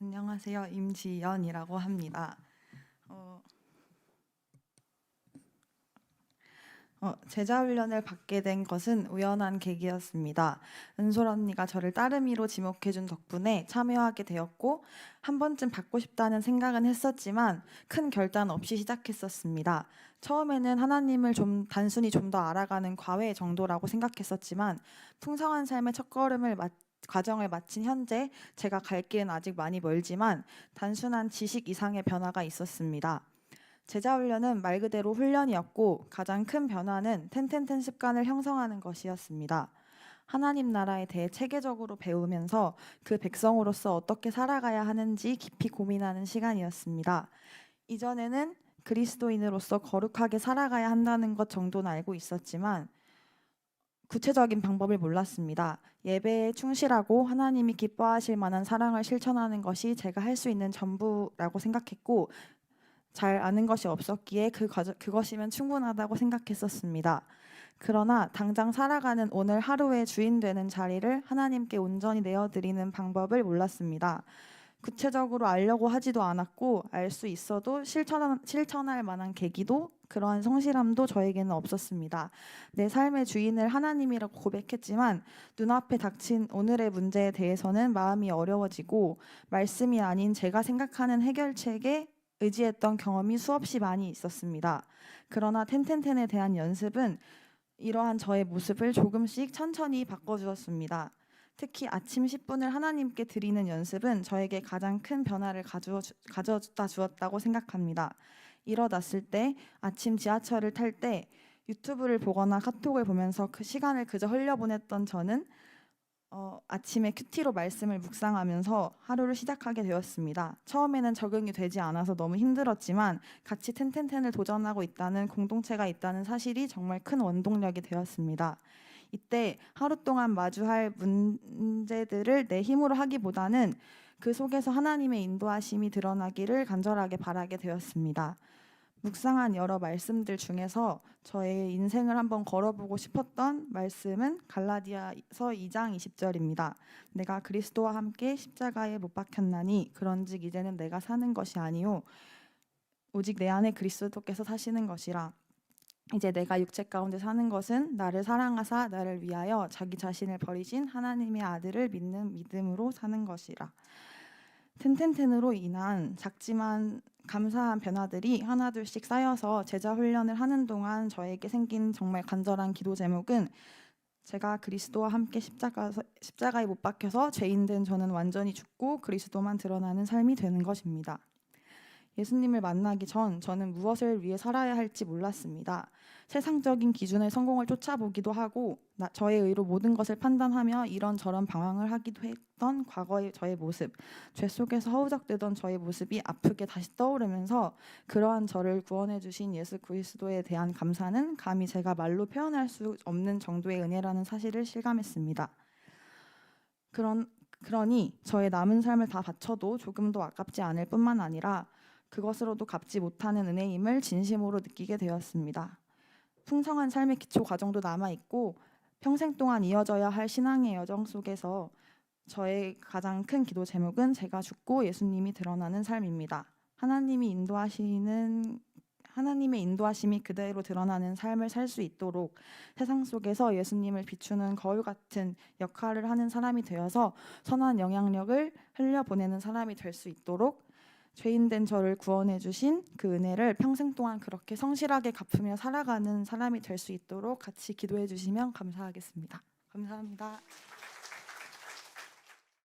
안녕하세요. 임지연이라고 합니다. 어, 어, 제자 훈련을 받게 된 것은 우연한 계기였습니다. 은솔 언니가 저를 따르미로 지목해준 덕분에 참여하게 되었고 한 번쯤 받고 싶다는 생각은 했었지만 큰 결단 없이 시작했었습니다. 처음에는 하나님을 좀 단순히 좀 더 알아가는 과외 정도라고 생각했었지만 풍성한 삶의 첫걸음을 마, 과정을 마친 현재 제가 갈 길은 아직 많이 멀지만 단순한 지식 이상의 변화가 있었습니다. 제자 훈련은 말 그대로 훈련이었고 가장 큰 변화는 텐텐텐 습관을 형성하는 것이었습니다. 하나님 나라에 대해 체계적으로 배우면서 그 백성으로서 어떻게 살아가야 하는지 깊이 고민하는 시간이었습니다. 이전에는 그리스도인으로서 거룩하게 살아가야 한다는 것 정도는 알고 있었지만 구체적인 방법을 몰랐습니다. 예배에 충실하고 하나님이 기뻐하실 만한 사랑을 실천하는 것이 제가 할 수 있는 전부라고 생각했고 잘 아는 것이 없었기에 그 그것이면 충분하다고 생각했었습니다. 그러나 당장 살아가는 오늘 하루의 주인 되는 자리를 하나님께 온전히 내어드리는 방법을 몰랐습니다. 구체적으로 알려고 하지도 않았고 알 수 있어도 실천, 실천할 만한 계기도 그러한 성실함도 저에게는 없었습니다. 내 삶의 주인을 하나님이라고 고백했지만 눈앞에 닥친 오늘의 문제에 대해서는 마음이 어려워지고 말씀이 아닌 제가 생각하는 해결책에 의지했던 경험이 수없이 많이 있었습니다. 그러나 텐텐텐에 대한 연습은 이러한 저의 모습을 조금씩 천천히 바꿔주었습니다. 특히 아침 10분을 하나님께 드리는 연습은 저에게 가장 큰 변화를 가져, 가져다 주었다고 생각합니다. 일어났을 때, 아침 지하철을 탈 때, 유튜브를 보거나 카톡을 보면서 그 시간을 그저 흘려보냈던 저는 어, 아침에 큐티로 말씀을 묵상하면서 하루를 시작하게 되었습니다. 처음에는 적응이 되지 않아서 너무 힘들었지만 같이 텐텐텐을 도전하고 있다는 공동체가 있다는 사실이 정말 큰 원동력이 되었습니다. 이때 하루 동안 마주할 문제들을 내 힘으로 하기보다는 그 속에서 하나님의 인도하심이 드러나기를 간절하게 바라게 되었습니다. 묵상한 여러 말씀들 중에서 저의 인생을 한번 걸어보고 싶었던 말씀은 갈라디아서 2장 20절입니다. 내가 그리스도와 함께 십자가에 못 박혔나니 그런즉 이제는 내가 사는 것이 아니요 오직 내 안에 그리스도께서 사시는 것이라. 이제 내가 육체 가운데 사는 것은 나를 사랑하사 나를 위하여 자기 자신을 버리신 하나님의 아들을 믿는 믿음으로 사는 것이라. 텐텐텐으로 인한 작지만 감사한 변화들이 하나둘씩 쌓여서 제자 훈련을 하는 동안 저에게 생긴 정말 간절한 기도 제목은 제가 그리스도와 함께 십자가, 십자가에 못 박혀서 죄인 된 저는 완전히 죽고 그리스도만 드러나는 삶이 되는 것입니다. 예수님을 만나기 전 저는 무엇을 위해 살아야 할지 몰랐습니다. 세상적인 기준의 성공을 쫓아보기도 하고 나, 저의 의로 모든 것을 판단하며 이런저런 방황을 하기도 했던 과거의 저의 모습, 죄 속에서 허우적대던 저의 모습이 아프게 다시 떠오르면서 그러한 저를 구원해 주신 예수 그리스도에 대한 감사는 감히 제가 말로 표현할 수 없는 정도의 은혜라는 사실을 실감했습니다. 그런 그러니 저의 남은 삶을 다 바쳐도 조금도 아깝지 않을 뿐만 아니라 그것으로도 갚지 못하는 은혜임을 진심으로 느끼게 되었습니다. 풍성한 삶의 기초 과정도 남아 있고 평생 동안 이어져야 할 신앙의 여정 속에서 저의 가장 큰 기도 제목은 제가 죽고 예수님이 드러나는 삶입니다. 하나님이 인도하시는 하나님의 인도하심이 그대로 드러나는 삶을 살 수 있도록 세상 속에서 예수님을 비추는 거울 같은 역할을 하는 사람이 되어서 선한 영향력을 흘려 보내는 사람이 될 수 있도록 죄인된 저를 구원해 주신 그 은혜를 평생 동안 그렇게 성실하게 갚으며 살아가는 사람이 될 수 있도록 같이 기도해 주시면 감사하겠습니다. 감사합니다.